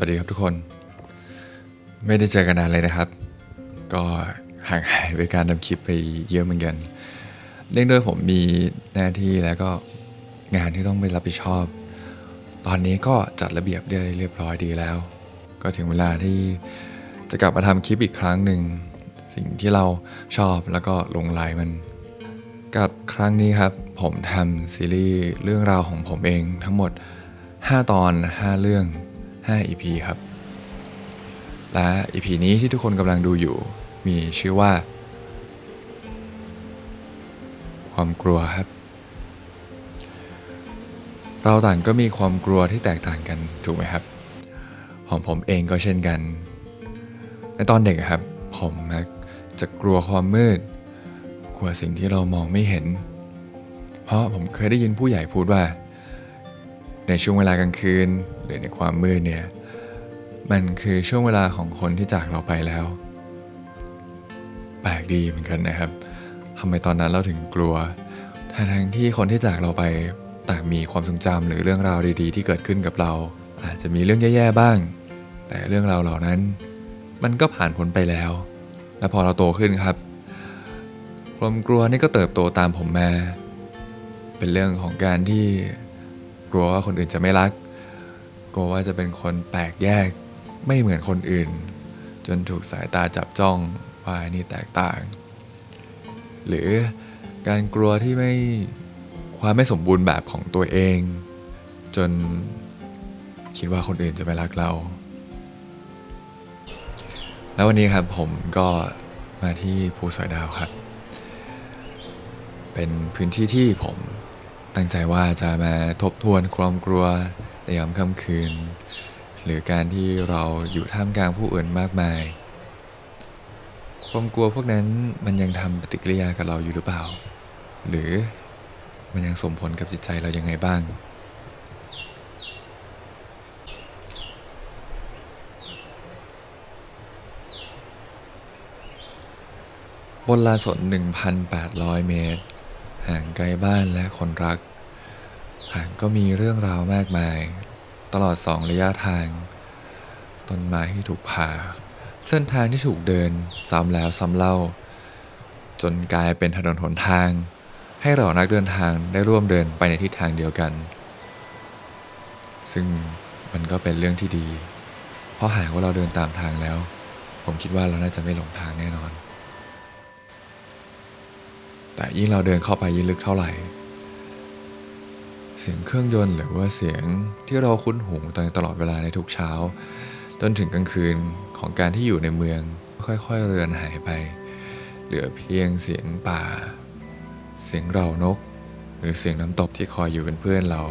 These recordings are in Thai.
วัสดีครับทุกคน ไม่ได้เจอกันนานเลยนะครับ ก็ห่างหายไปการทำคลิปไปเยอะเหมือนกัน เนื่องด้วยผมมีหน้าที่แล้วก็งานที่ต้องไปรับผิดชอบ ตอนนี้ก็จัดระเบียบได้เรียบร้อยดีแล้ว ก็ถึงเวลาที่จะกลับมาทำคลิปอีกครั้งหนึ่ง สิ่งที่เราชอบแล้วก็หลงไหลมันกับครั้งนี้ครับ ผมทำซีรีส์เรื่องราวของผมเองทั้งหมด 5 ตอน 5 เรื่อง 5 EP ครับ และ EP นี้ที่ทุกคนกำลังดูอยู่ มีชื่อว่า ความกลัวครับ เราต่างก็มีความกลัวที่แตกต่างกันถูกไหมครับ ของผมเองก็เช่นกัน ในตอนเด็กครับ ผมมักจะกลัวความมืด กลัวสิ่งที่เรามองไม่เห็น เพราะผมเคยได้ยินผู้ใหญ่พูดว่า ในช่วงเวลากลางคืน หรือในความมืดเนี่ยมันคือช่วงเวลาของคนที่จากเราไปแล้ว แปลกดีเหมือนกันนะครับทำไมตอนนั้นเราถึงกลัวทั้งทั้งที่คนที่จากเราไปต่างมีความทรงจำหรือเรื่องราวดีๆ ที่เกิดขึ้นกับเรา อาจจะมีเรื่องแย่ๆบ้าง แต่เรื่องราวเหล่านั้น มันก็ผ่านพ้นไปแล้ว และพอเราโตขึ้นครับความกลัวนี่ก็เติบโตตามผมมา เป็นเรื่องของการที่ กลัวว่าคนอื่นจะไม่รัก กลัวว่าจะเป็นคนแปลกแยกไม่เหมือนคนอื่น จนถูกสายตาจับจ้องว่านี่แตกต่าง หรือการกลัวที่ไม่ความไม่สมบูรณ์แบบของตัวเอง จนคิดว่าคนอื่นจะไม่รักเรา แล้ววันนี้ครับผมก็มาที่ภูสอยดาวครับ เป็นพื้นที่ที่ผม ตั้งใจว่าจะมาทบทวนความกลัวในยามค่ำคืน หรือการที่เราอยู่ท่ามกลางผู้อื่นมากมาย ความกลัวพวกนั้นมันยังทำปฏิกิริยากับเราอยู่หรือเปล่า หรือมันยังส่งผลกับจิตใจเรายังไงบ้าง บนลานสน1,800 เมตร ห่างไกลบ้านและคนรัก ทางก็มีเรื่องราวมากมาย ตลอดสองระยะทาง ต้นไม้ที่ถูกผ่า เส้นทางที่ถูกเดินซ้ำแล้วซ้ำเล่า จนกลายเป็นถนนหนทาง ให้เรานักเดินทางได้ร่วมเดินไปในทิศทางเดียวกัน ซึ่งมันก็เป็นเรื่องที่ดี เพราะหากว่าเราเดินตามทางแล้ว ผมคิดว่าเราน่าจะไม่หลงทางแน่นอน แต่ยิ่งเราเดินเข้าไปยิ่งลึกเท่าไหร่ เสียงเครื่องยนต์หรือว่าเสียงที่เราคุ้นหูตลอดเวลาในทุกเช้า จนถึงกลางคืนของการที่อยู่ในเมืองค่อยๆเรือนหายไป เหลือเพียงเสียงป่า เสียงเรานก หรือเสียงน้ำตกที่คอยอยู่เป็นเพื่อนเรา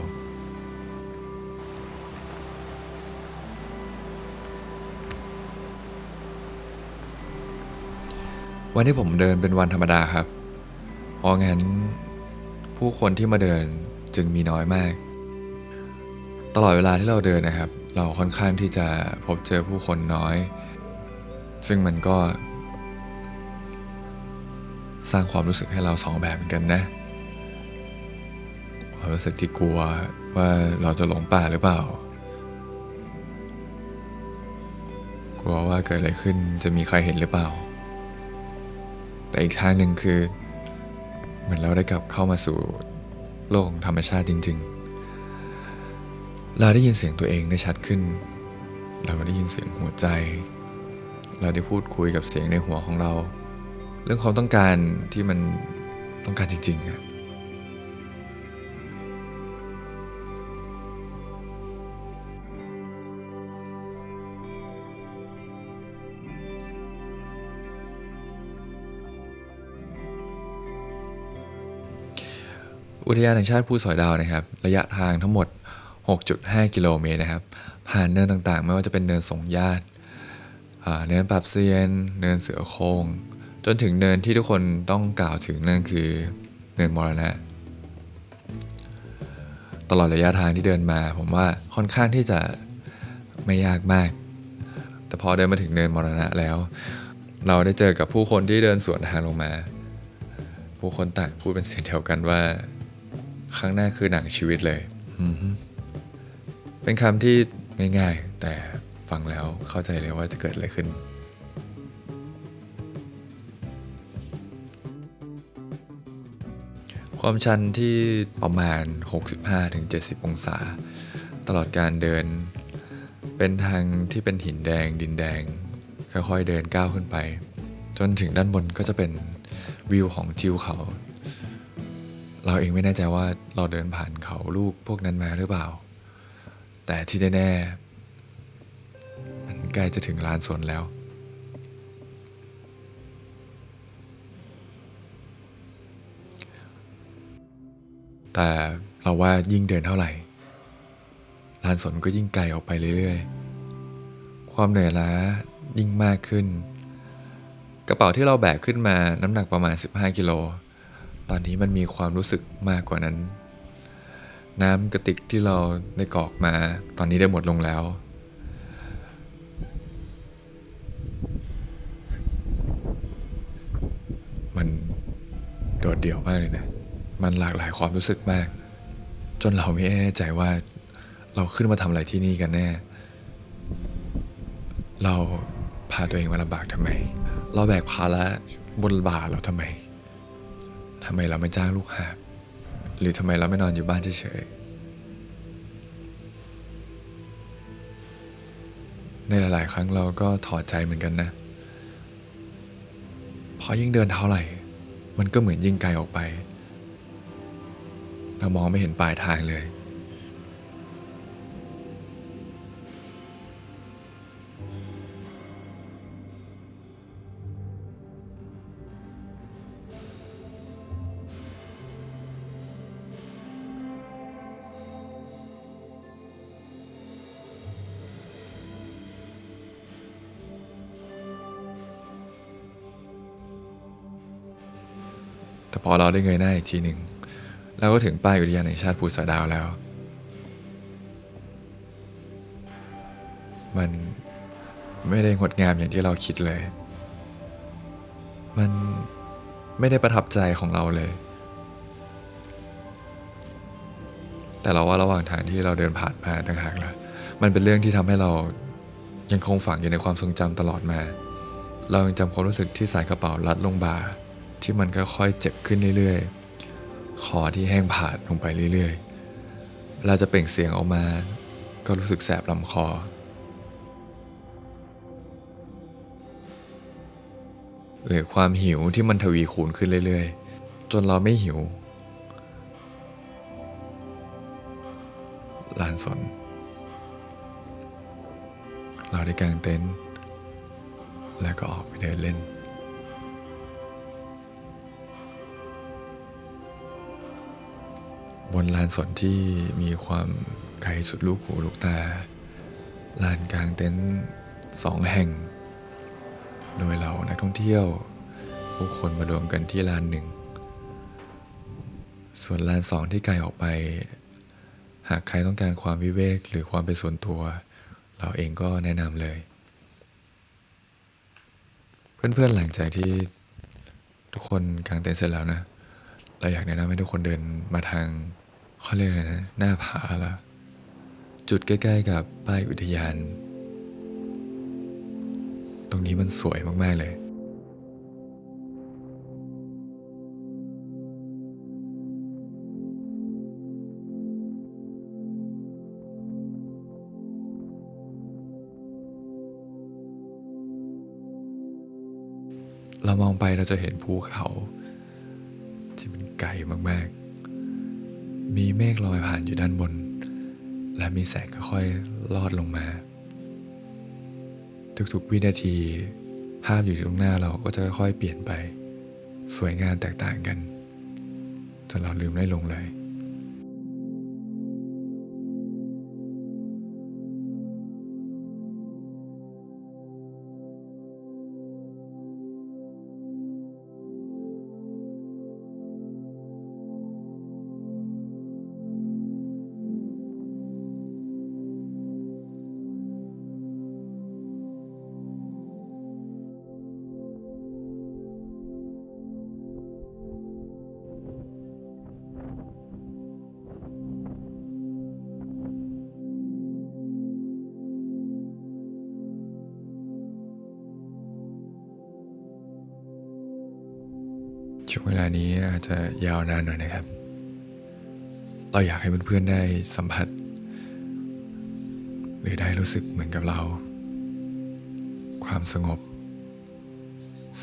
วันที่ผมเดินเป็นวันธรรมดาครับ เพราะงั้นผู้คนที่มาเดิน จึงมีน้อยมาก ตลอดเวลาที่เราเดินนะครับ เราค่อนข้างที่จะพบเจอผู้คนน้อย ซึ่งมันก็ สร้างความรู้สึกให้เราสองแบบเหมือนกันนะความรู้สึกที่กลัวว่าเราจะหลงป่าหรือเปล่า กลัวว่าเกิดอะไรขึ้นจะมีใครเห็นหรือเปล่า แต่อีกทางหนึ่งคือ เหมือนเราได้กลับเข้ามาสู่ โลกของธรรมชาติจริง ๆ เราได้ยินเสียงตัวเองได้ชัดขึ้น เราได้ยินเสียงหัวใจ เราได้พูดคุยกับเสียงในหัวของเรา เรื่องความต้องการที่มันต้องการจริงๆอะ อุทยานแห่งชาติภูสอยดาวนะครับ ระยะทางทั้งหมด 6.5 กิโลเมตรนะครับ ผ่านเนินต่างๆ ไม่ว่าจะเป็นเนินสงญาติอ่าเนินปรับเซียน เนินเสือโคร่งจนถึงเนินที่ทุกคนต้องกล่าวถึงนั่นคือเนินมรณะ ตลอดระยะทางที่เดินมาผมว่าค่อนข้างที่จะไม่ยากมาก แต่พอเดินมาถึงเนินมรณะแล้ว เราได้เจอกับผู้คนที่เดินสวนทางลงมา ผู้คนต่างพูดเป็นเสียงเดียวกันว่า ข้งหน้าคือหนังชีวิตเลย เป็นคำที่ง่ายๆ แต่ฟังแล้วเข้าใจเลยว่าจะเกิดอะไรขึ้น ความชันที่ประมาณ 65-70 องศา ตลอดการเดิน เป็นทางที่เป็นหินแดงดินแดง ค่อยๆเดินก้าวขึ้นไป จนถึงด้านบนก็จะเป็นวิวของจิวเขา เราเองไม่แน่ใจว่าเราเดินผ่านเขาลูกพวกนั้นมาหรือเปล่า แต่ที่แน่ๆมันใกล้จะถึงลานสนแล้ว แต่เราว่ายิ่งเดินเท่าไหร่ลานสนก็ยิ่งไกลออกไปเรื่อยๆ ความเหนื่อยล้ายิ่งมากขึ้น กระเป๋าที่เราแบกขึ้นมาน้ำหนักประมาณ 15 กิโล ตอนนี้มันมีความรู้สึกมากกว่านั้น น้ำกระติกที่เราได้กรอกมา ตอนนี้ได้หมดลงแล้ว มันโดดเดี่ยวมากเลยนะ มันหลากหลายความรู้สึกมาก จนเราไม่แน่ใจว่า เราขึ้นมาทำอะไรที่นี่กันแน่ เราพาตัวเองมาลำบากทำไม เราแบกภาระบนบ่าเราทำไม ทำไมเราไม่จ้างลูกหาบหรือทำไมเราไม่นอนอยู่บ้านเฉยๆในหลาย ๆ ครั้งเราก็ถอดใจเหมือนกันนะพอยิ่งเดินเท่าไหร่ มันก็เหมือนยิ่งไกลออกไป เรามองไม่เห็นปลายทางเลย อเราได้เงยหน้าอีกทีหนึ่งเราก็ถึงป้ายอุทยานแห่งชาติภูสอยดาวแล้ว มันไม่ได้งดงามอย่างที่เราคิดเลย มันไม่ได้ประทับใจของเราเลย แต่เราว่าระหว่างทางที่เราเดินผ่านมาต่างหากละมันเป็นเรื่องที่ทำให้เรายังคงฝังอยู่ในความทรงจำตลอดมา เรายังจำความรู้สึกที่สายกระเป๋ารัดลงบ่า ที่มันค่อยๆเจ็บขึ้นเรื่อยๆ คอที่แห้งผาดลงไปเรื่อยๆเวลาจะเปล่งเสียงออกมา ก็รู้สึกแสบลำคอ หรือความหิวที่มันทวีคูณขึ้นเรื่อยๆ จนเราไม่หิวลานสน เราได้กางเต็นท์แล้วก็ออกไปเดินเล่น บนลานสนที่มีความไกลสุดลูกหูลูกตา ลานกลางเต็นท์สองแห่ง โดยเรานักท่องเที่ยว ผู้คนมารวมกันที่ลานหนึ่ง ส่วนลานสองที่ไกลออกไป หากใครต้องการความวิเวกหรือความเป็นส่วนตัว เราเองก็แนะนำเลย เพื่อนๆหลังจากที่ทุกคนกางเต็นท์เสร็จแล้วนะเราอยากแนะนำให้ทุกคนเดินมาทาง เขาเรียกอะไรนะหน้าผาละจุดใกล้ ๆ กับป้ายอุทยาน ตรงนี้มันสวยมาก ๆ เลย เรามองไปเราจะเห็นภูเขา ที่มันไกลมาก ๆ มีเมฆลอยผ่านอยู่ด้านบน และมีแสงค่อยๆลอดลงมา ทุกๆวินาทีภาพอยู่ตรงหน้าเราก็จะค่อยๆเปลี่ยนไป สวยงามแตกต่างกันจนเราลืมได้ลงเลย ช่วงเวลานี้อาจจะยาวนานหน่อยนะครับ เราอยากให้เพื่อนๆได้สัมผัส หรือได้รู้สึกเหมือนกับเรา ความสงบ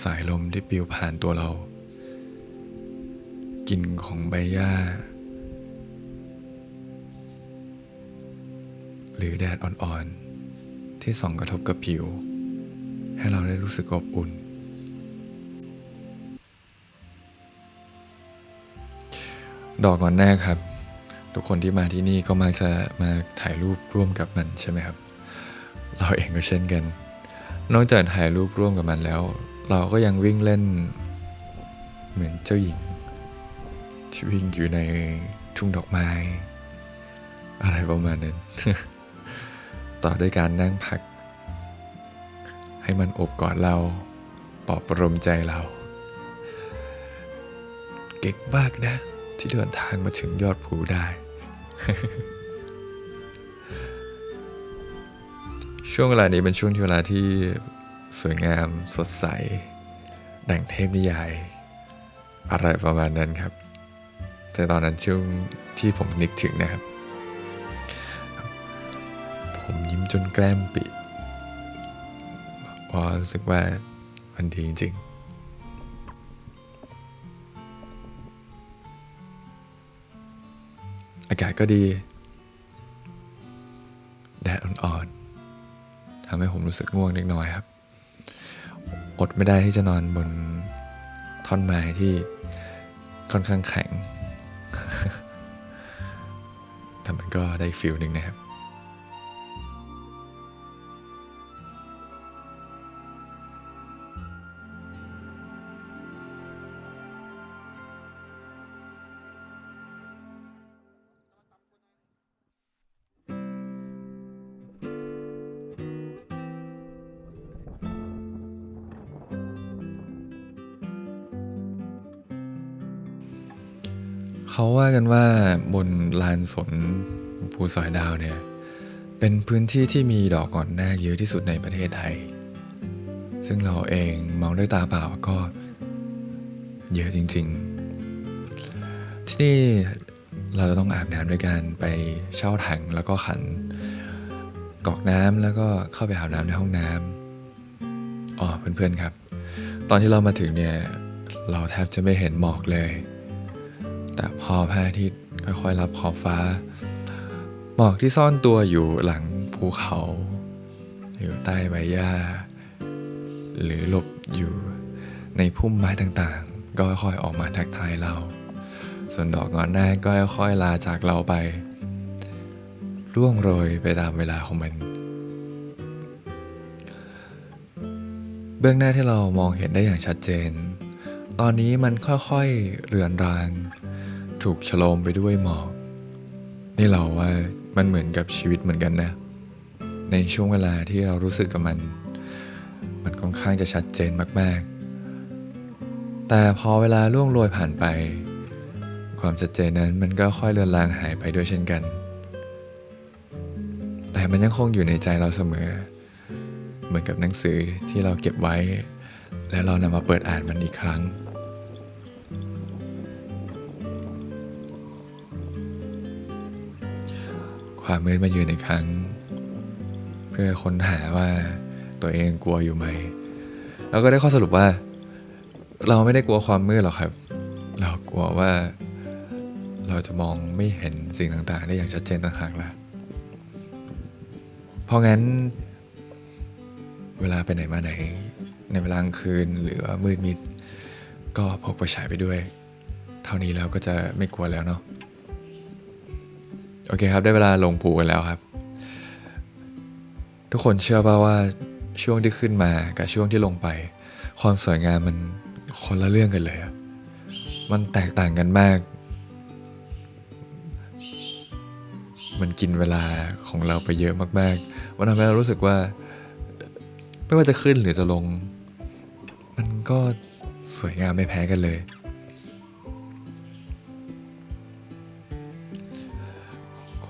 สายลมที่ปลิวผ่านตัวเรากลิ่นของใบหญ้า หรือแดดอ่อนๆ ที่ส่องกระทบกับผิว ให้เราได้รู้สึกอบอุ่น ดอกงอนแรกครับ ทุกคนที่มาที่นี่ก็มักจะมาถ่ายรูปร่วมกับมันใช่ไหมครับ เราเองก็เช่นกัน นอกจากถ่ายรูปร่วมกับมันแล้ว เราก็ยังวิ่งเล่น เหมือนเจ้าหญิง ที่วิ่งอยู่ในทุ่งดอกไม้ อะไรประมาณนั้น ต่อด้วยการนั่งพัก ให้มันอบกอดเราปลอบประโลมใจเรา เก่งมากนะ ที่เดินทางมาถึงยอดภูได้ ช่วงเวลานี้เป็นช่วงที่เวลาที่สวยงามสดใส ดังเทพนิยาย อะไรประมาณนั้นครับ แต่ตอนนั้นช่วงที่ผมนึกถึงนะครับ ผมยิ้มจนแกล้มปิเพราะรู้สึกว่ามันดีจริงๆ อากาศก็ดี แดดอ่อนๆทำให้ผมรู้สึกง่วงเล็กน้อยครับ อดไม่ได้ที่จะนอนบนท่อนไม้ที่ค่อนข้างแข็งแต่มันก็ได้ฟิลหนึ่งนะครับ เขาว่ากันว่าบนลานสนภูสอยดาวเนี่ย เป็นพื้นที่ที่มีดอกก่อนหน้าเยอะที่สุดในประเทศไทย ซึ่งเราเองมองด้วยตาเปล่าก็เยอะจริง ๆ ที่นี่เราจะต้องอาบน้ำด้วยการไปเช่าถังแล้วก็ขันกอกน้ำแล้วก็เข้าไปอาบน้ำในห้องน้ำอ๋อเพื่อนๆครับ ตอนที่เรามาถึงเนี่ย เราแทบจะไม่เห็นหมอกเลย แต่พอพระอาทิตย์ค่อยๆรับขอบฟ้า หมอกที่ซ่อนตัวอยู่หลังภูเขา อยู่ใต้ใบหญ้า หรือหลบอยู่ในพุ่มไม้ต่างๆ ก็ค่อยๆออกมาทักทายเรา ส่วนดอกงอนหน้าก็ค่อยๆลาจากเราไป ร่วงโรยไปตามเวลาของมัน เบื้องหน้าที่เรามองเห็นได้อย่างชัดเจน ตอนนี้มันค่อยๆเรือนราง ถูกฉโลมไปด้วยหมอกนี่เราว่ามันเหมือนกับชีวิตเหมือนกันนะ ในช่วงเวลาที่เรารู้สึกกับมัน มันค่อนข้างจะชัดเจนมาก ๆ แต่พอเวลาล่วงโรยผ่านไป ความชัดเจนนั้นมันก็ค่อยเลือนลางหายไปด้วยเช่นกัน แต่มันยังคงอยู่ในใจเราเสมอ เหมือนกับหนังสือที่เราเก็บไว้ และเรานำมาเปิดอ่านมันอีกครั้ง ความมืดมายืนอีกครั้ง เพื่อค้นหาว่าตัวเองกลัวอยู่ไหม แล้วก็ได้ข้อสรุปว่า เราไม่ได้กลัวความมืดหรอกครับ เรากลัวว่า เราจะมองไม่เห็นสิ่งต่างๆ ได้อย่างชัดเจนต่างหากล่ะเพราะงั้น เวลาไปไหนมาไหน ในเวลากลางคืนหรือว่ามืดมิด ก็พกไฟฉายไปด้วย เท่านี้แล้วก็จะไม่กลัวแล้วเนาะ โอเคครับ ได้เวลาลงภูกันแล้วครับ ทุกคนเชื่อป่าว่าช่วงที่ขึ้นมากับช่วงที่ลงไป ความสวยงามมันคนละเรื่องกันเลยอะมันแตกต่างกันมาก มันกินเวลาของเราไปเยอะมากๆมันทำให้เรารู้สึกว่า ไม่ว่าจะขึ้นหรือจะลง มันก็สวยงามไม่แพ้กันเลย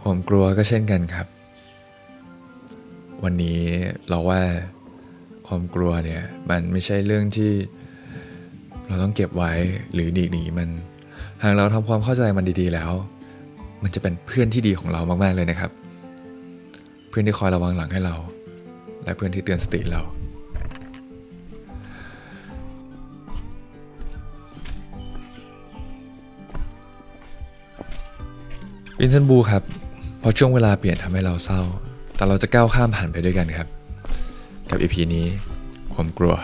ความกลัวก็เช่นกันครับ วันนี้เราว่าความกลัวเนี่ยมันไม่ใช่เรื่องที่เราต้องเก็บไว้หรือดีหนีมัน หากเราทำความเข้าใจมันดีๆแล้ว มันจะเป็นเพื่อนที่ดีของเรามากๆเลยนะครับ เพื่อนที่คอยระวังหลังให้เรา และเพื่อนที่เตือนสติเราวินเซนบูครับ เพราะช่วงเวลาเปลี่ยนทำให้เราเศร้า แต่เราจะก้าวข้ามผ่านไปด้วยกันครับ กับอีพีนี้ ความกลัว